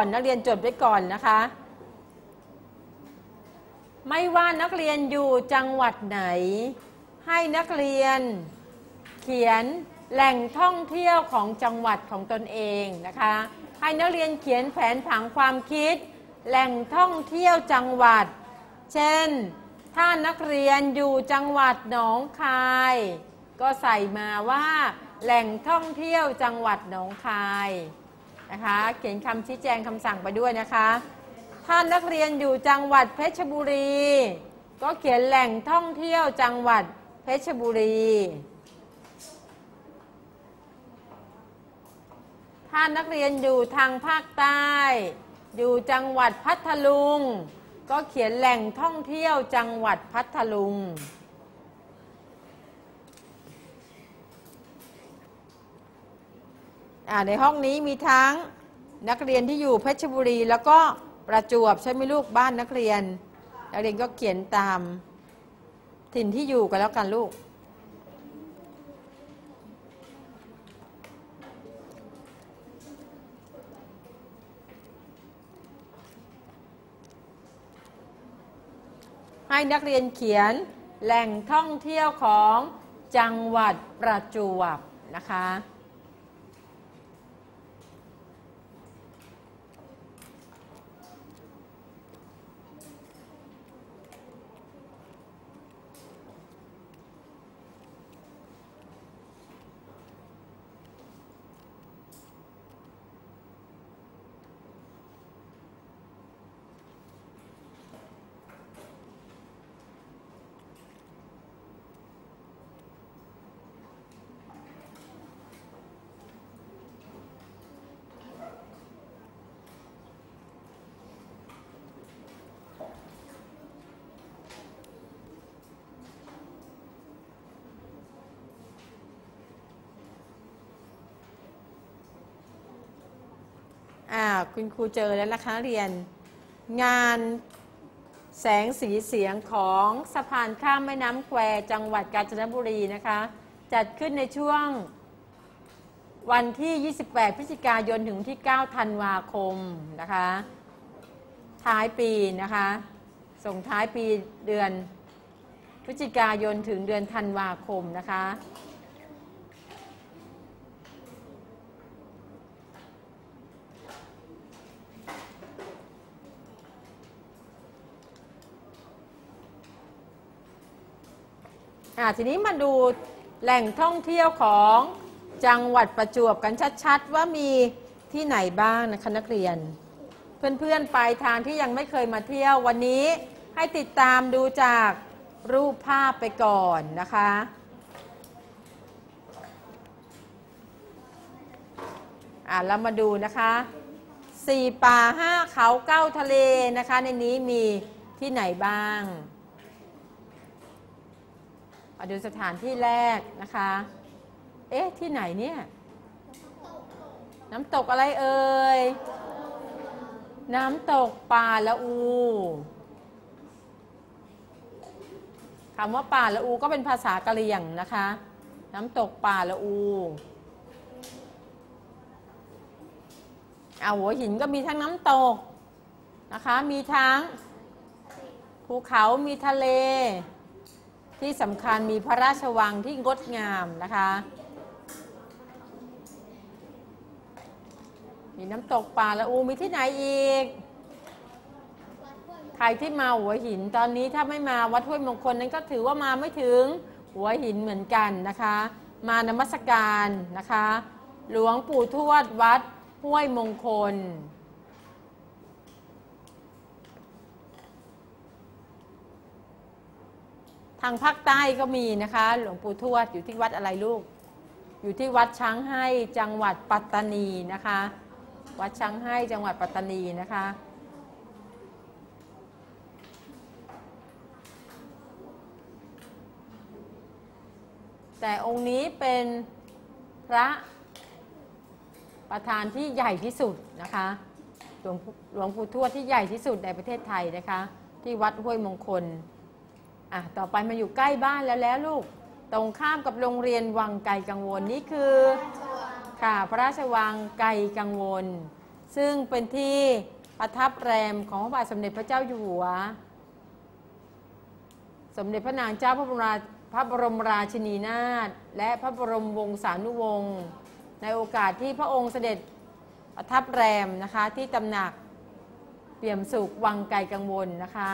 ก่อนนักเรียนจดไว้ก่อนนะคะ ไม่ว่านักเรียนอยู่จังหวัดไหน ให้นักเรียนเขียนแหล่งท่องเที่ยวของจังหวัดของตนเองนะคะ ให้นักเรียนเขียนแผนผังความคิด แหล่งท่องเที่ยวจังหวัด เช่น ถ้านักเรียนอยู่จังหวัดหนองคาย ก็ใส่มาว่า แหล่งท่องเที่ยวจังหวัดหนองคาย นะคะ เขียนคำชี้แจงคำสั่งไปด้วยนะคะ ถ้านักเรียนอยู่จังหวัดเพชรบุรี ก็เขียนแหล่งท่องเที่ยวจังหวัดเพชรบุรี ถ้านักเรียนอยู่ทางภาคใต้ อยู่จังหวัดพัทลุง ก็เขียนแหล่งท่องเที่ยวจังหวัดพัทลุง อ่า ในห้องนี้มีทั้งนักเรียนที่อยู่เพชรบุรี แล้วก็ประจวบใช่ไหมลูกบ้านนักเรียน นักเรียนก็เขียนตามถิ่นที่อยู่กันแล้วกันลูก ให้นักเรียนเขียนแหล่งท่องเที่ยวของจังหวัดประจวบนะคะ อ่า คุณครูเจอแล้วนะคะเรียน งานแสงสีเสียงของสะพานข้ามแม่น้ำแควจังหวัดกาญจนบุรีนะคะ จัดขึ้นในช่วงวันที่ 28 พฤศจิกายนถึงที่ 9 ธันวาคมนะคะ ท้ายปีนะคะ ส่งท้ายปีเดือนพฤศจิกายนถึงเดือนธันวาคมนะคะ อ่าทีนี้มาดูแหล่งท่องเที่ยวของจังหวัดประจวบกันชัดๆ ว่ามีที่ไหนบ้างนะคะนักเรียน เพื่อนๆไปทางที่ยังไม่เคยมาเที่ยววันนี้ให้ติดตามดูจากรูปภาพไปก่อนนะคะ อ่าเรามาดูนะคะสี่ป่าห้าเขาเก้าทะเลนะคะ ในนี้มีที่ไหนบ้าง มาดูสถานที่แรกนะคะ เอ๊ะ ที่ไหนเนี่ย น้ำตกอะไรเอ่ย น้ำตกป่าละอูคำว่าป่าละอูก็เป็นภาษากะเหรี่ยงนะคะ น้ำตกป่าละอูเอาหัวหินก็มีทั้งน้ำตกนะคะ มีทั้งภูเขา มีทะเล ที่สำคัญมีพระราชวังที่งดงามนะคะ มีน้ำตกป่าละอูมีที่ไหนอีก ใครที่มาหัวหินตอนนี้ถ้าไม่มาวัดห้วยมงคลนั้นก็ถือว่ามาไม่ถึงหัวหินเหมือนกันนะคะ มานมัสการนะคะ หลวงปู่ทวดวัดห้วยมงคล ทางภาคใต้ก็มีนะคะ หลวงปู่ทวดอยู่ที่วัดอะไรลูก อยู่ที่วัดช้างให้จังหวัดปัตตานีนะคะ วัดช้างให้จังหวัดปัตตานีนะคะแต่องค์นี้เป็นพระประธานที่ใหญ่ที่สุดนะคะหลวงปู่หลวงปู่ทวดที่ใหญ่ที่สุดในประเทศไทยนะคะ ที่วัดห้วยมงคล อะต่อไปมาอยู่ใกล้บ้านแล้วแล้วลูก ตรงข้ามกับโรงเรียนวังไกลกังวลนี่คือ ค่ะพระราชวังไกลกังวล ซึ่งเป็นที่ประทับแรมของพระบาทสมเด็จพระเจ้าอยู่หัว สมเด็จพระนางเจ้าพระบรมราพระบรมราชินีนาถและพระบรมวงศานุวงศ์ในโอกาสที่พระองค์เสด็จประทับแรมนะคะที่ตำหนักเปี่ยมสุขวังไกลกังวลนะคะ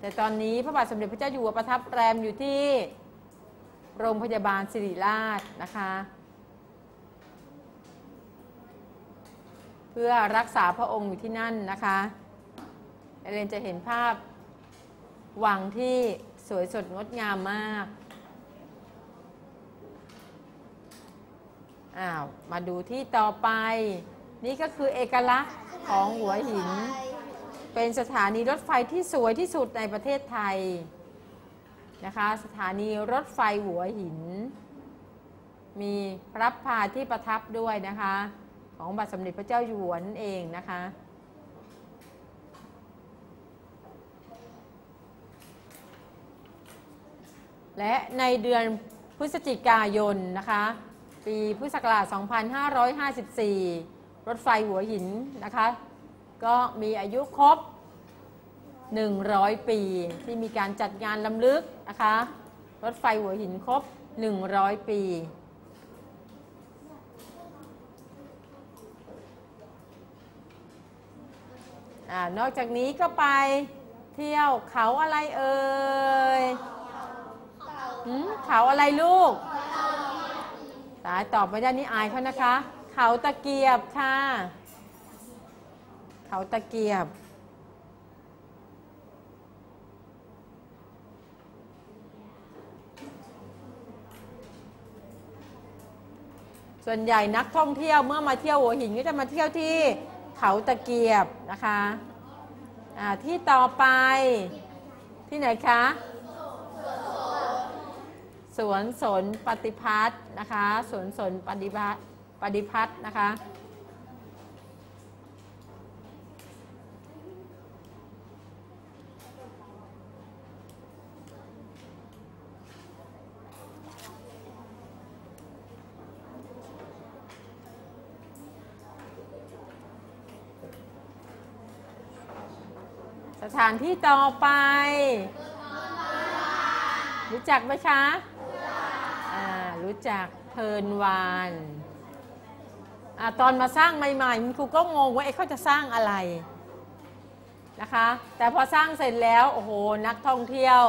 แต่ตอนนี้พระบาทสมเด็จพระเจ้าอยู่หัวประทับแรมอยู่ที่โรงพยาบาลสิริราชนะคะ เพื่อรักษาพระองค์อยู่ที่นั่นนะคะเอเลนจะเห็นภาพวังที่สวยสดงดงามมาก อ้าว มาดูที่ต่อไป นี่ก็คือเอกลักษณ์ของหัวหิน เป็นสถานีรถไฟที่สวยที่สุดในประเทศไทยนะคะ สถานีรถไฟหัวหิน มีพระพาที่ประทับด้วยนะคะ ของบาทสมเด็จพระเจ้าอยู่หัวนั่นเองนะคะและในเดือนพฤศจิกายนนะคะ ปีพุทธศักราช 2554 รถไฟหัวหินนะคะ ก็มีอายุครบ 100 ปี ที่มีการจัดงานลำลึกนะคะ รถไฟหัวหินครบ 100 ปีอนอกจากนี้ก็ไปเที่ยวเขาอะไรเอ่ยเขาอะไรลูกตายตอบไม่ได้นี่อายเขานะคะ เขาตะเกียบค่ะ เขาตะเกียบ ส่วนใหญ่นักท่องเที่ยวเมื่อมาเที่ยวหัวหินก็จะมาเที่ยวที่เขาตะเกียบนะคะอ่าที่ต่อไปที่ไหนคะสวนสนปฏิพัฒน์นะคะสวนสนปฏิพัฒน์ปฏิพัฒน์นะคะ สถานที่ต่อไป รู้จักไหมคะอ่ารู้จักเพลินวานอ่าตอนมาสร้างใหม่ๆครูก็งงว่าเอ๊ะเขาจะสร้างอะไรนะคะ แต่พอสร้างเสร็จแล้วโอ้โหนักท่องเที่ยว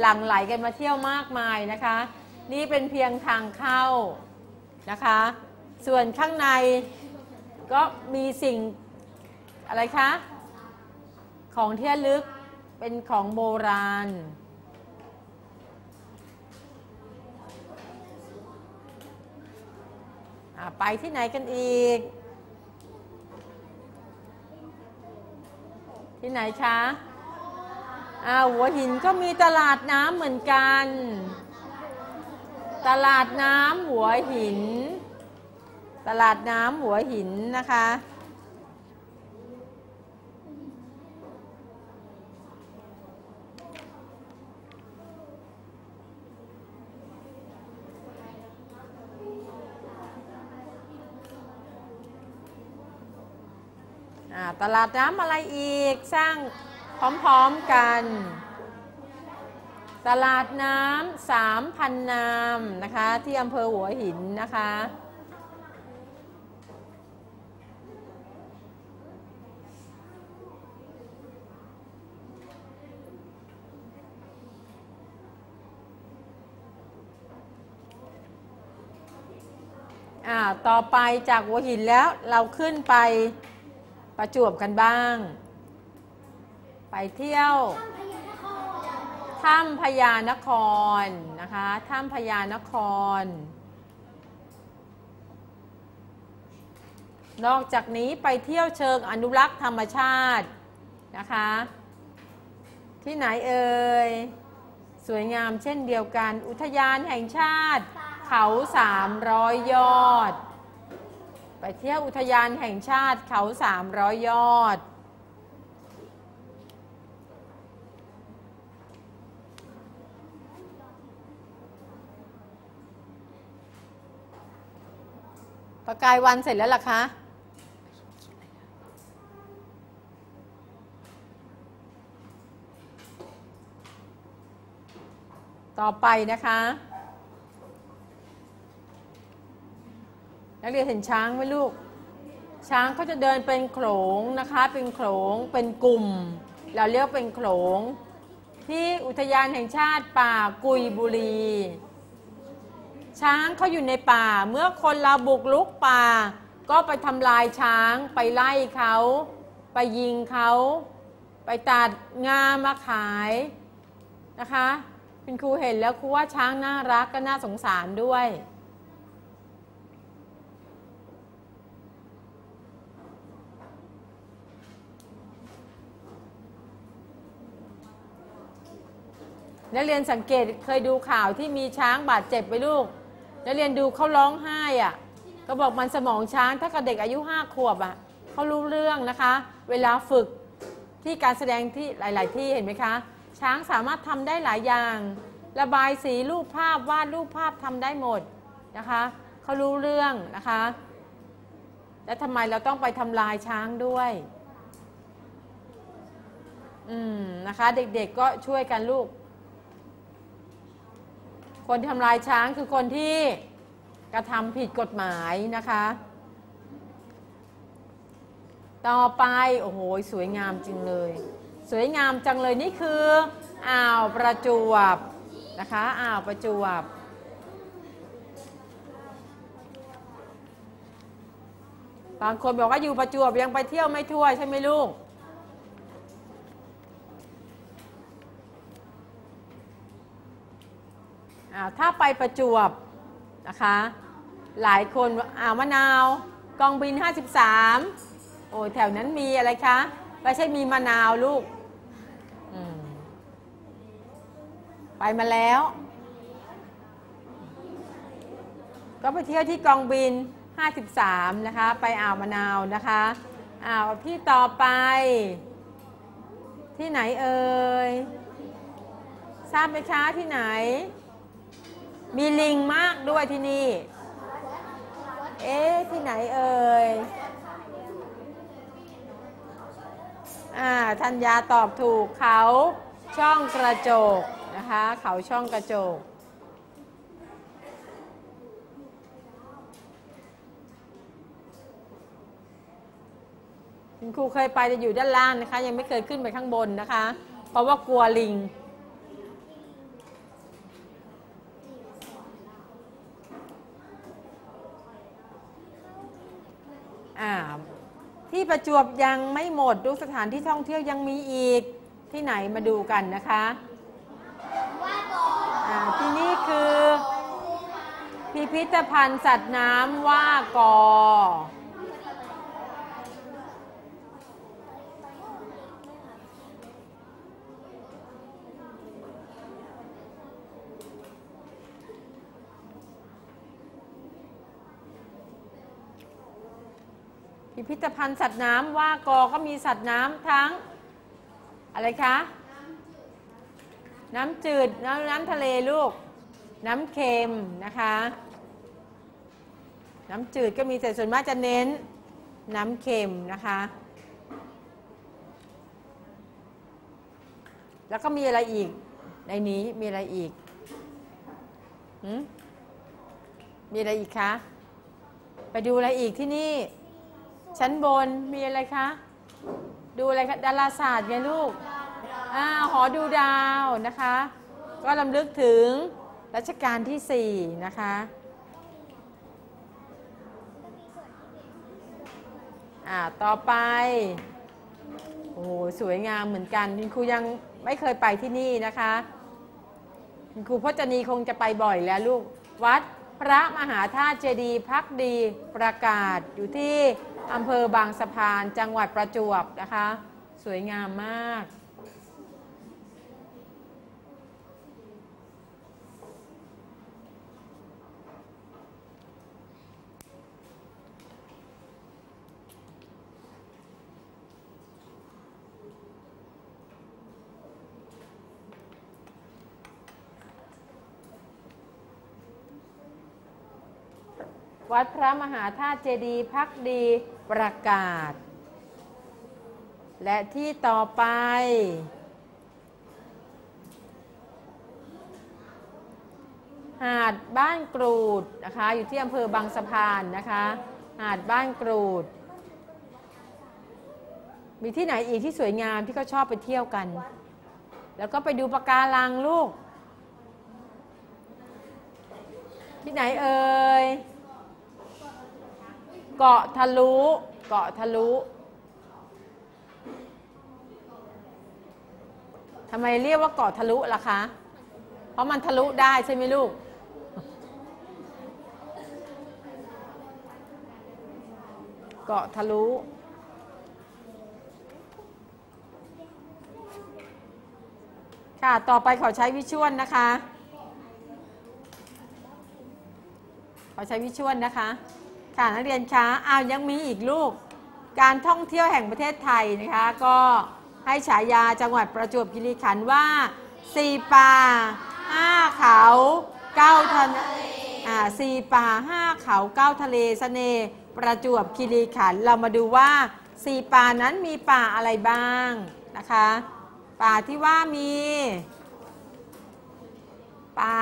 หลั่งไหลกันมาเที่ยวมากมายนะคะ นี่เป็นเพียงทางเข้านะคะ ส่วนข้างในก็มีสิ่งอะไรคะ ของที่ระลึกเป็นของโบราณ ไปที่ไหนกันอีก ที่ไหนคะอาหัวหินก็มีตลาดน้ำเหมือนกัน ตลาดน้ำหัวหิน ตลาดน้ำหัวหินนะคะ ตลาดน้ำอะไรอีกสร้างพร้อมๆกัน ตลาดน้ำสามพันนามนะคะที่อำเภอหัวหินนะคะอ่าต่อไปจากหัวหินแล้วเราขึ้นไป ประจวบกันบ้าง ไปเที่ยวถ้ำพญานครนะคะถ้ำพญานคร นอกจากนี้ไปเที่ยวเชิงอนุรักษ์ธรรมชาตินะคะ ที่ไหนเอ่ยสวยงามเช่นเดียวกัน อุทยานแห่งชาติ เขาสามร้อยยอด ไปเที่ยวอุทยานแห่งชาติเขาสามร้อยยอด ประกายวันเสร็จแล้วล่ะคะต่อไปนะคะ นักเรียนเห็นช้างไหมลูก ช้างเขาจะเดินเป็นโขลงนะคะ เป็นโขลงเป็นกลุ่ม เราเรียกเป็นโขลง ที่อุทยานแห่งชาติป่ากุยบุรี ช้างเขาอยู่ในป่า เมื่อคนเราบุกลุกป่า ก็ไปทำลายช้าง ไปไล่เขา ไปยิงเขา ไปตัดงามาขายนะคะคุณครูเห็นแล้วครูว่าช้างน่ารักก็น่าสงสารด้วย นักเรียนสังเกตเคยดูข่าวที่มีช้างบาดเจ็บไปลูก นักเรียนดูเขาร้องไห้อะ่ะก็บอกมันสมองช้างถ้ากับเด็กอายุห้าขวบอะ่ะเขารู้เรื่องนะคะ เวลาฝึกที่การแสดงที่หลาย ๆ ที่เห็นไหมคะ ช้างสามารถทำได้หลายอย่าง ระบายสีรูปภาพวาดรูปภาพทำได้หมดนะคะเขารู้เรื่องนะคะ แล้วทำไมเราต้องไปทำลายช้างด้วยอืมนะคะ เด็กๆก็ช่วยกันลูก คนที่ทำลายช้างคือคนที่กระทำผิดกฎหมายนะคะ ต่อไป โอ้โห สวยงามจริงเลย สวยงามจังเลยนี่คืออ่าวประจวบนะคะอ่าวประจวบบางคนบอกว่าอยู่ประจวบยังไปเที่ยวไม่ทั่วใช่ไหมลูก อ่า ถ้าไปประจวบนะคะ หลายคนอ่าวมะนาว กองบิน 53 โอ้แถวนั้นมีอะไรคะ ไม่ใช่มีมะนาวลูก ไปมาแล้ว ก็ไปเที่ยวที่กองบิน 53 นะคะ ไปอ่าวมะนาวนะคะอ่าวที่ต่อไป ที่ไหนเอ่ยทราบไหมคะที่ไหน มีลิงมากด้วยที่นี่ เอ๊ะ ที่ไหนเอ่ย อ่า ธัญญาตอบถูกเขาช่องกระจกนะคะ เขาช่องกระจก คุณครูเคยไปจะอยู่ด้านล่างนะคะ ยังไม่เคยขึ้นไปข้างบนนะคะ เพราะว่ากลัวลิง อ่าที่ ประจวบยังไม่หมดดูสถานที่ท่องเที่ยวยังมีอีกที่ไหนมาดูกันนะคะที่นี่คือ พิพิธภัณฑ์สัตว์น้ำว่ากอ พิพิธภัณฑ์สัตว์น้ำว่ากอก็มีสัตว์น้ำทั้ง อะไรคะ น้ำจืด น้ำน้ำทะเลลูก น้ำเค็มนะคะ น้ำจืดก็มีแต่ส่วนมากจะเน้น น้ำเค็มนะคะ แล้วก็มีอะไรอีก ในนี้มีอะไรอีกมีอะไรอีกคะ ไปดูอะไรอีกที่นี่ ชั้นบนมีอะไรคะ ดูอะไรคะดาราศาสตร์ไงลูกอ่าหอดูดาวนะคะ ก็ลำลึกถึงรัชกาลที่ 4 นะคะอ่าต่อไป โอ้โหสวยงามเหมือนกันคุณครูยังไม่เคยไปที่นี่นะคะคุณครูพจนีคงจะไปบ่อยแล้วลูก วัดพระมหาธาตุเจดีย์พักดีประกาศอยู่ที่ อำเภอบางสะพานจังหวัดประจวบนะคะ สวยงามมาก วัดพระมหาธาตุเจดีย์พักดี ประกาศ และที่ต่อไป หาดบ้านกรูดนะคะอยู่ที่อำเภอบางสะพานนะคะ หาดบ้านกรูด มีที่ไหนอีกที่สวยงามที่เขาชอบไปเที่ยวกัน แล้วก็ไปดูปะการังลูก ที่ไหนเอ่ย เกาะทะลุเกาะทะลุทำไมเรียกว่าเกาะทะลุล่ะคะ เพราะมันทะลุได้ใช่ไหมลูก เกาะทะลุค่ะ ต่อไปขอใช้วิชวลนะคะ ขอใช้วิชวลนะคะ ค่ะนักเรียนคะอ้าวยังมีอีกลูก การท่องเที่ยวแห่งประเทศไทยนะคะ ก็ให้ฉายาจังหวัดประจวบคีรีขันธ์ว่าสี่ป่าห้าเขาเก้าทะเลอ่าสี่ป่าห้าเขาเก้าทะเลสเสน่ห์ประจวบคีรีขันธ์เรามาดูว่าสี่ป่านั้นมีป่าอะไรบ้างนะคะ ป่าที่ว่ามี ป่า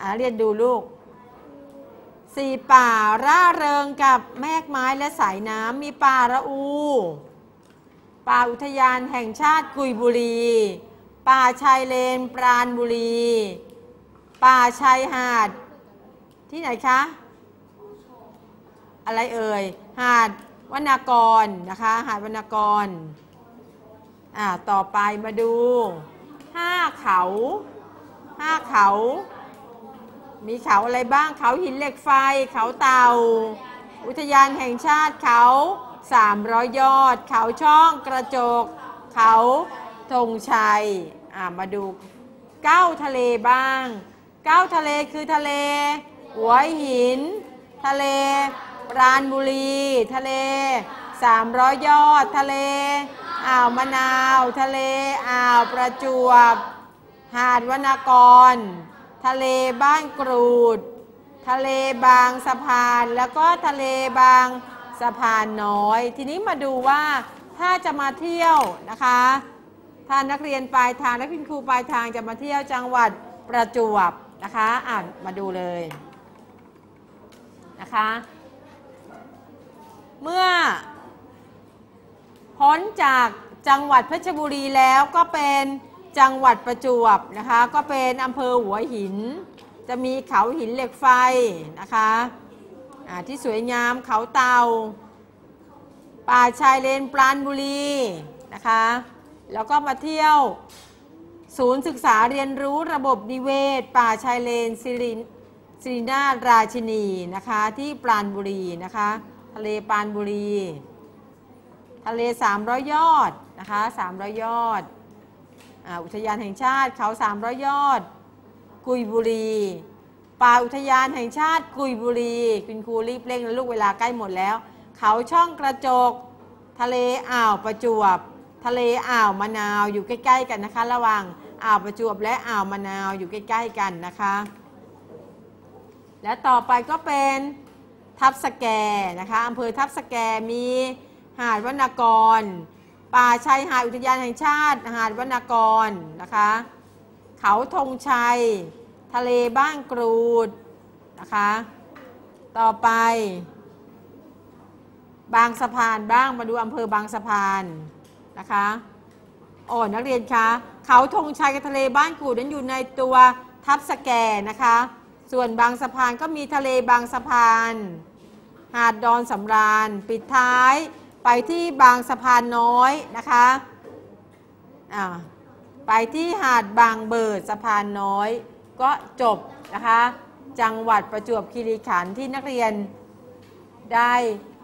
อ่าเรียนดูลูก สี่ป่าร่าเริงกับแมกไม้และสายน้ำมีป่าระอู ป่าอุทยานแห่งชาติกุยบุรี ป่าชายเลนปราณบุรี ป่าชายหาด ที่ไหนคะ อะไรเอ่ย หาดวนากรนะคะ หาดวนากร อ่า ต่อไปมาดูห้าเขาห้าเขา มีเขาอะไรบ้างเขาหินเหล็กไฟ เขาเต่า อุทยานแห่งชาติเขา300 ยอด เขาช่องกระจก เขาธงชัยอ่ามาดูเก้าทะเลบ้างเก้าทะเลคือทะเล หัวหิน ทะเลปราณบุรี ทะเล 300 ยอด ทะเลอ่าวมะนาว ทะเลอ่าวประจวบ หาดวนากร ทะเลบ้านกรูด ทะเลบางสะพาน แล้วก็ทะเลบางสะพานน้อย ทีนี้มาดูว่าถ้าจะมาเที่ยวนะคะถ้านักเรียนปลายทางและคุณครูปลายทางจะมาเที่ยวจังหวัดประจวบนะคะอ่านมาดูเลยนะคะ เมื่อพ้นจากจังหวัดเพชรบุรีแล้วก็เป็น จังหวัดประจวบนะคะ ก็เป็นอำเภอหัวหิน จะมีเขาหินเหล็กไฟนะคะที่สวยงามเขาเตา ป่าชายเลนปราณบุรีนะคะ แล้วก็มาเที่ยว ศูนย์ศึกษาเรียนรู้ระบบนิเวศ ป่าชายเลนสิริสิรินาราชินีนะคะที่ปราณบุรีนะคะ ทะเลปราณบุรี ทะเล 300 ยอดนะคะ 300 ยอด อุทยานแห่งชาติเขา300ยอด กุยบุรี ป่าอุทยานแห่งชาติกุยบุรีคุณครูรีบเร่งนะลูกเวลาใกล้หมดแล้ว เขาช่องกระจก ทะเลอ่าวประจวบ ทะเลอ่าวมะนาวอยู่ใกล้ ๆ กันนะคะ ระหว่างอ่าวประจวบและอ่าวมะนาวอยู่ใกล้ ๆ กันนะคะ และต่อไปก็เป็นทับสแกนะคะอำเภอทับสแกมีหาดวนากร ป่าชายหาดอุทยานแห่งชาติหาดวนากรนะคะ เขาธงชัย ทะเลบ้านกรูดนะคะ ต่อไป บางสะพานบ้างมาดูอำเภอบางสะพานนะคะโอ้นักเรียนคะเขาธงชัยกับทะเลบ้านกรูดนั้นอยู่ในตัวทับสแกนะคะ ส่วนบางสะพานก็มีทะเลบางสะพาน หาดดอนสำราญ ปิดท้าย ไปที่บางสะพานน้อยนะคะไปที่หาดบางเบิดสะพานน้อย ก็จบนะคะ จังหวัดประจวบคีรีขันธ์ที่นักเรียน ได้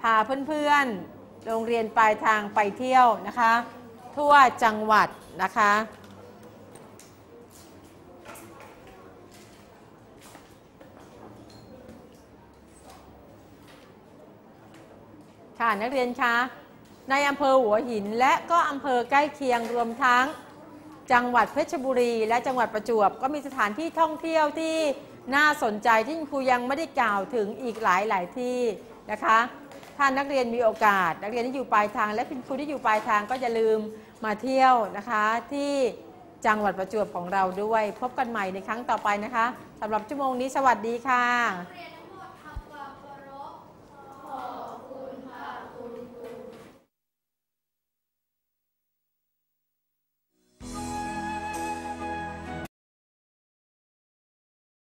พาเพื่อนๆโรงเรียนปลายทางไปเที่ยวนะคะ ทั่วจังหวัดนะคะ ค่ะนักเรียนคะในอำเภอหัวหินและก็อำเภอใกล้เคียงรวมทั้ง จังหวัดเพชรบุรี และจังหวัดประจวบ ก็มีสถานที่ท่องเที่ยวที่น่าสนใจที่คุณครูยังไม่ได้กล่าวถึงอีกหลายหลายที่นะคะถ้านักเรียนมีโอกาส นักเรียนที่อยู่ปลายทาง และคุณครูที่อยู่ปลายทางก็อย่าลืมมาเที่ยวนะคะ ที่จังหวัดประจวบของเราด้วย พบกันใหม่ในครั้งต่อไปนะคะสำหรับชั่วโมงนี้สวัสดีค่ะ